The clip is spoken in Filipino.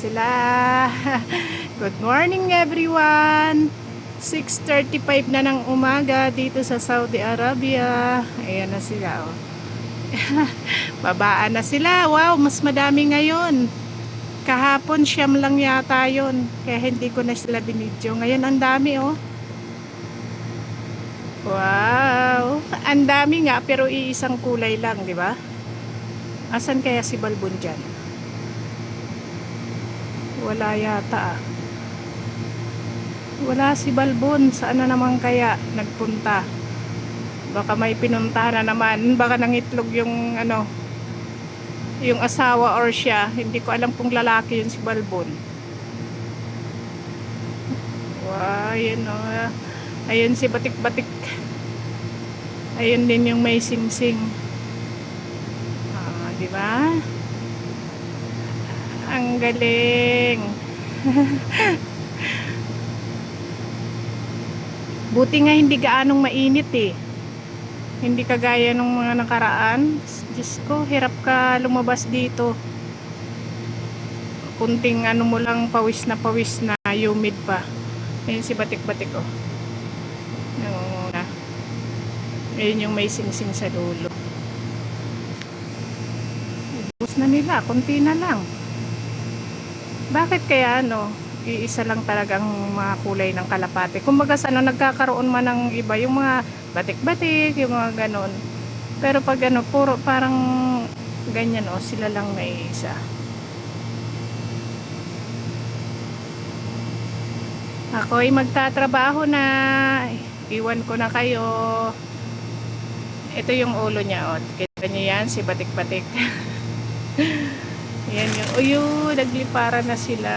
sila. Good morning everyone. 6.35 na ng umaga dito sa Saudi Arabia. Ayan na sila oh. Babaan na sila. Wow, mas madami ngayon. Kahapon siyam lang yata yon. Kaya hindi ko na sila binidyo. Ngayon ang dami oh. Wow. Ang dami nga pero iisang kulay lang, di ba? Asan kaya si Balbon dyan? Wala yata ah. Wala si Balbon. Saan na naman kaya nagpunta? Baka may pinuntahan na naman. Baka nangitlog yung ano, yung asawa or siya. Hindi ko alam kung lalaki yun si Balbon. Wow, yun o. Ayun si Batik-Batik. Ayun din yung may sing-sing. Ah, di ba? Ang galing. Buti nga hindi gaanong mainit eh. Hindi kagaya nung mga nakaraan. Diyos ko, hirap ka lumabas dito. Kunting ano mo lang pawis na pawis na humid pa. Ayun si batik-batik oh. Nangunguna. Ayun yung may sing-sing sa dulo. Ubus na nila, konti na lang. Bakit kaya ano, iisa lang talagang mga kulay ng kalapate. Kumbaga sa ano, nagkakaroon man ng iba, yung mga batik-batik, yung mga ganon. Pero pag ano, puro parang ganyan o, sila lang na isa. Ako'y magtatrabaho na. Iwan ko na kayo. Ito yung ulo niya. O. Kita niyo yan, si batik-batik. yan yung, uyo, nagliparan na sila.